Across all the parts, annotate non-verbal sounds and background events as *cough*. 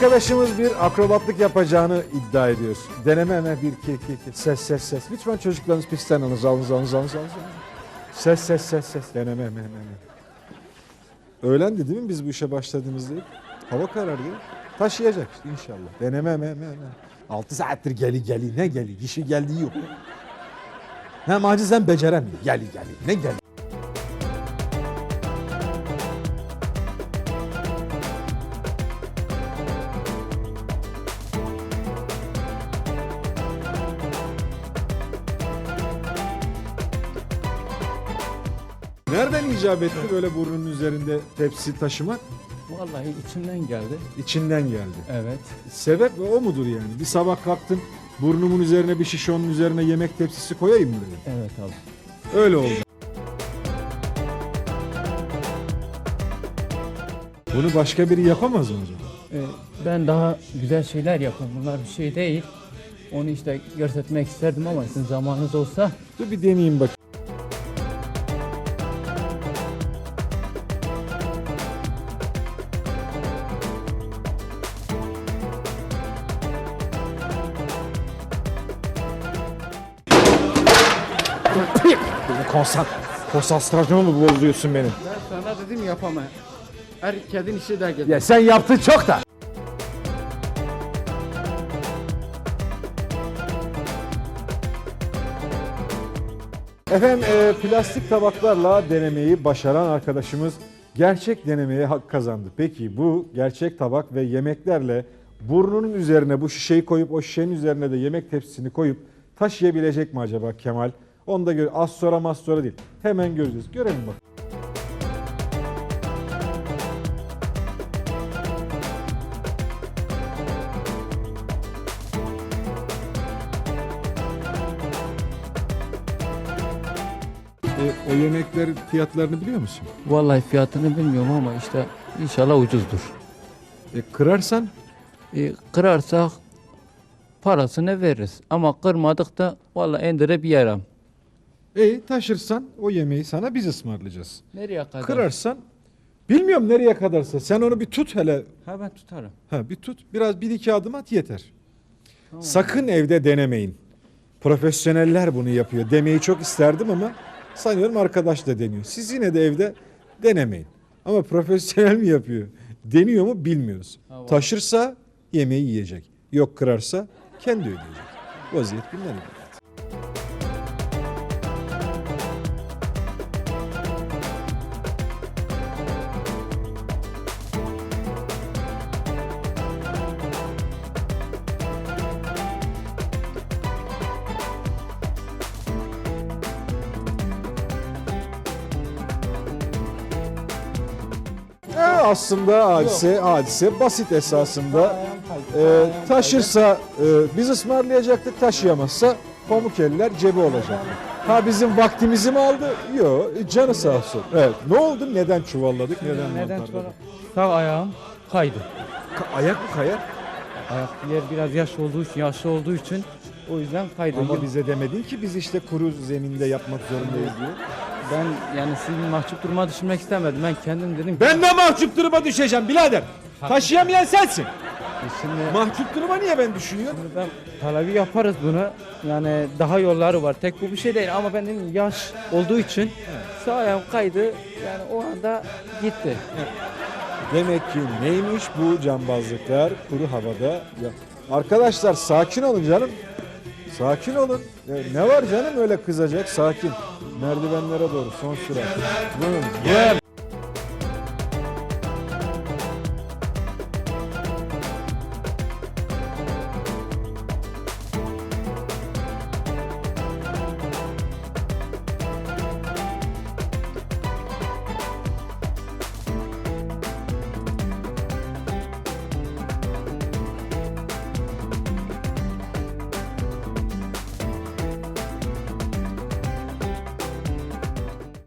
arkadaşımız bir akrobatlık yapacağını iddia ediyor. Deneme hemen bir iki iki iki. Ses ses ses. Lütfen çocuklarınız pistten alınız alınız alınız alınız alınız. Ses ses ses ses. Deneme hemen hemen. Öğlendi değil mi biz bu işe başladığımızda? Hava karardı. Taşıyacak işte inşallah. Deneme hemen hemen. hemen. 6 saattir geli geli ne geli? Kişi geldiği yok. Hem aciz hem beceremiyor. Geli geli ne geli? Nereden icap etti böyle burnunun üzerinde tepsi taşımak? Vallahi içimden geldi. İçinden geldi. Evet. Sebep o mudur yani? Bir sabah kalktın burnumun üzerine bir şişe onun üzerine yemek tepsisi koyayım mı dedin? Evet abi. Öyle oldu. Bunu başka biri yapamaz mı zaman? Ee, ben daha güzel şeyler yapıyorum. Bunlar bir şey değil. Onu işte göstermek isterdim ama sizin zamanınız olsa Dur bir deneyeyim bak. Konsant, konsantrasyonumu bozuyorsun benim. Ben sana dedim yapama. Her kedin işi de gelir. Ya sen yaptın çok da. Efendim e, plastik tabaklarla denemeyi başaran arkadaşımız gerçek denemeye hak kazandı. Peki bu gerçek tabak ve yemeklerle burnunun üzerine bu şişeyi koyup o şişenin üzerine de yemek tepsisini koyup taşıyabilecek mi acaba Kemal? Onu da gör. Az sonra az sonra değil. Hemen göreceğiz. Görelim bak. E, o yemekler fiyatlarını biliyor musun? vallahi fiyatını bilmiyorum ama işte inşallah ucuzdur. E, kırarsan Ee, kırarsak parasını veririz. Ama kırmadık da vallahi endire bir yaram. E, taşırsan o yemeği sana biz ısmarlayacağız. Nereye kadar? Kırarsan bilmiyorum nereye kadarsa sen onu bir tut hele. Ha ben tutarım. Ha bir tut. Biraz bir iki adım at yeter. Sakın evde denemeyin. Profesyoneller bunu yapıyor. Demeyi çok isterdim ama sanıyorum arkadaş da deniyor. Siz yine de evde denemeyin. Ama profesyonel mi yapıyor? Deniyor mu bilmiyoruz. Ha. Taşırsa yemeği yiyecek. Yok kırarsa kendi ödeyecek. Vaziyet bundan ibaret. Aslında hadise, hadise basit esasında. E, taşırsa e, biz ısmarlayacaktık, taşıyamazsa pamuk eller cebi olacak. Ha bizim vaktimizi mi aldı? Yok, canı sağ olsun. Evet. Ne oldu? Neden çuvalladık? Neden, Neden mantarladık? sonra? Sağ ayağım kaydı. Ka- ayak mı kayar? Ayak yer biraz yaş olduğu için, yaşlı olduğu için o yüzden kaydı. Ama bize demedin ki biz işte kuru zeminde yapmak zorundayız diye. Ben yani sizin mahcup duruma düşürmek istemedim. Ben kendim dedim ki Ben de mahcup duruma düşeceğim birader. Taşıyamayan sensin. şimdi Mahcup duruma niye ben düşünüyorum? Şimdi ben talebi yaparız bunu. Yani daha yolları var. Tek bu bir şey değil ama benim yaş olduğu için sağ ayağım kaydı. Yani o anda gitti. Demek ki neymiş bu cambazlıklar kuru havada? Ya, arkadaşlar sakin olun canım. Sakin olun. Ne var canım öyle kızacak? Sakin. Merdivenlere doğru son sürat. Buyurun. Gel.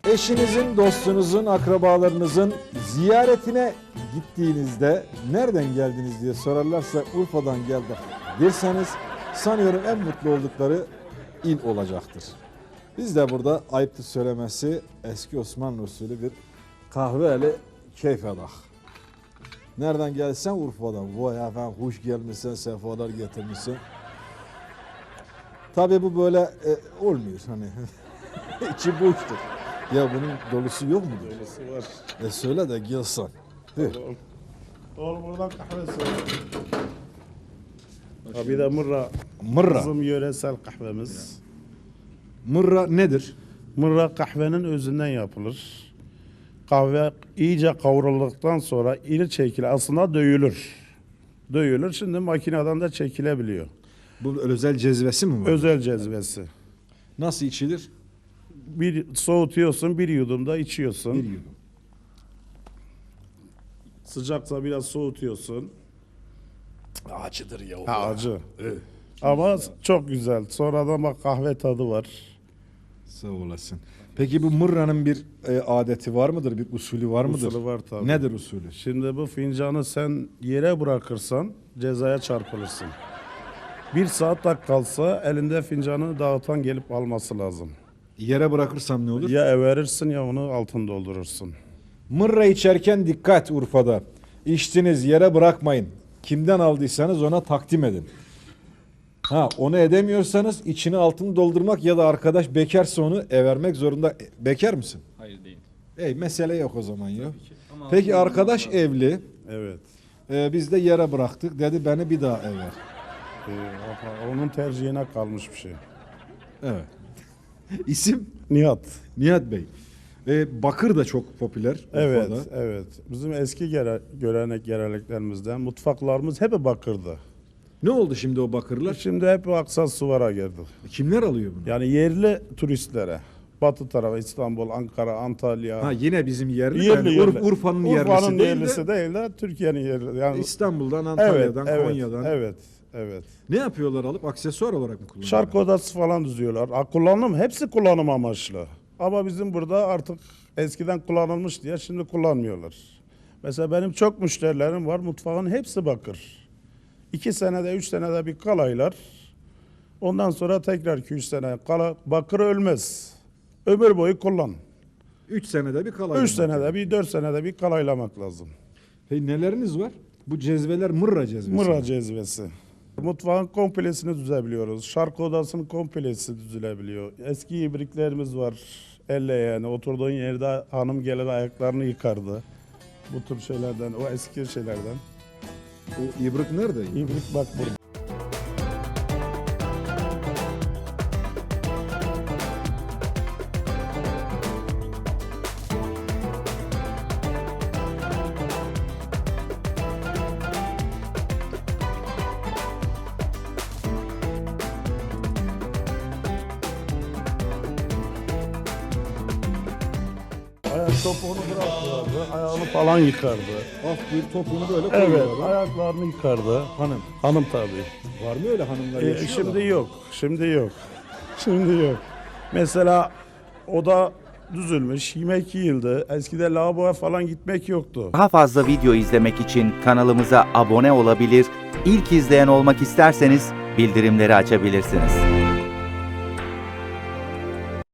Eşinizin, dostunuzun, akrabalarınızın ziyaretine gittiğinizde nereden geldiniz diye sorarlarsa Urfa'dan geldik derseniz sanıyorum en mutlu oldukları il olacaktır. Biz de burada ayıptır söylemesi eski Osmanlı usulü bir kahve ile keyif edak. Nereden gelsen Urfa'dan. Vay efendim hoş gelmişsin, sefalar getirmişsin. Tabii bu böyle e, olmuyor hani. *laughs* İçi boştur. Ya bunun dolusu yok mu? Dolusu var. E söyle de gelsin. Hı. Oğlum buradan kahve söyle. Ha bir de mırra. Mırra. Bizim yöresel kahvemiz. Mırra nedir? Mırra kahvenin özünden yapılır. Kahve iyice kavrulduktan sonra iri çekilir. Aslında dövülür. Dövülür. Şimdi makineden de çekilebiliyor. Bu özel cezvesi mi var? Özel cezvesi. Nasıl içilir? Bir soğutuyorsun, bir yudumda içiyorsun. Bir yudum. Sıcaksa biraz soğutuyorsun. Acıdır ya. Ha, acı. Evet. Ama çok güzel. Sonradan bak kahve tadı var. Sağ olasın. Peki bu mırranın bir e, adeti var mıdır? Bir usulü var mıdır? Usulü var tabii. Nedir usulü? Şimdi bu fincanı sen yere bırakırsan cezaya çarpılırsın. Bir saat tak kalsa elinde fincanı dağıtan gelip alması lazım. Yere bırakırsam ne olur? Ya everirsin ya onu altın doldurursun. Mırra içerken dikkat Urfa'da. İçtiniz yere bırakmayın. Kimden aldıysanız ona takdim edin. Ha onu edemiyorsanız içine altın doldurmak ya da arkadaş bekarsa onu evermek zorunda. E, Bekar mısın? Hayır değil. Ey mesele yok o zaman ya. Ama Peki arkadaş evli. Evet. E, biz de yere bıraktık. Dedi beni bir daha ever. Ee, aha, onun tercihine kalmış bir şey. Evet. İsim Nihat. Nihat Bey. E, bakır da çok popüler Evet, Urfa'da. evet. Bizim eski gere, görenek, geleneklerimizden mutfaklarımız hep bakırdı. Ne oldu şimdi o bakırlar? Şimdi hep aksas suvara girdi. Kimler alıyor bunu? Yani yerli turistlere. Batı tarafı İstanbul, Ankara, Antalya. Ha yine bizim yerli. Yerli, yani Ur- yerli. Urfa'nın yerlisi Urfa'nın değil yerlisi de değil de Türkiye'nin yerli. Yani İstanbul'dan, Antalya'dan, evet, Konya'dan. Evet, evet. Ne yapıyorlar alıp aksesuar olarak mı kullanıyorlar? Şark odası falan düzüyorlar. Ha, kullanım, hepsi kullanım amaçlı. Ama bizim burada artık eskiden kullanılmış diye şimdi kullanmıyorlar. Mesela benim çok müşterilerim var. Mutfağın hepsi bakır. İki senede, üç senede bir kalaylar. Ondan sonra tekrar iki, üç sene kala, bakır ölmez. Ömür boyu kullan. 3 senede bir kalay. Üç senede bir, dört senede bir kalaylamak lazım. Peki neleriniz var? Bu cezveler mırra cezvesi. Mıra mi? cezvesi. Mutfağın komplesini düzebiliyoruz. Şark odasının komplesi düzülebiliyor. Eski ibriklerimiz var. Elle yani oturduğun yerde hanım gelir ayaklarını yıkardı. Bu tür şeylerden, o eski şeylerden. O ibrik nerede? İbrik bak burada. Topuğunu bırakıyordu, ayağını falan yıkardı. Af bir topunu böyle Evet, koyuyorlar. ayaklarını yıkardı. Hanım. Hanım tabii. Var mı öyle hanımlar E, yaşıyor şimdi da? yok. Şimdi yok. Şimdi yok. Mesela oda düzülmüş, yemek yiyildi. Eskide lavaboya falan gitmek yoktu. Daha fazla video izlemek için kanalımıza abone olabilir, ilk izleyen olmak isterseniz bildirimleri açabilirsiniz.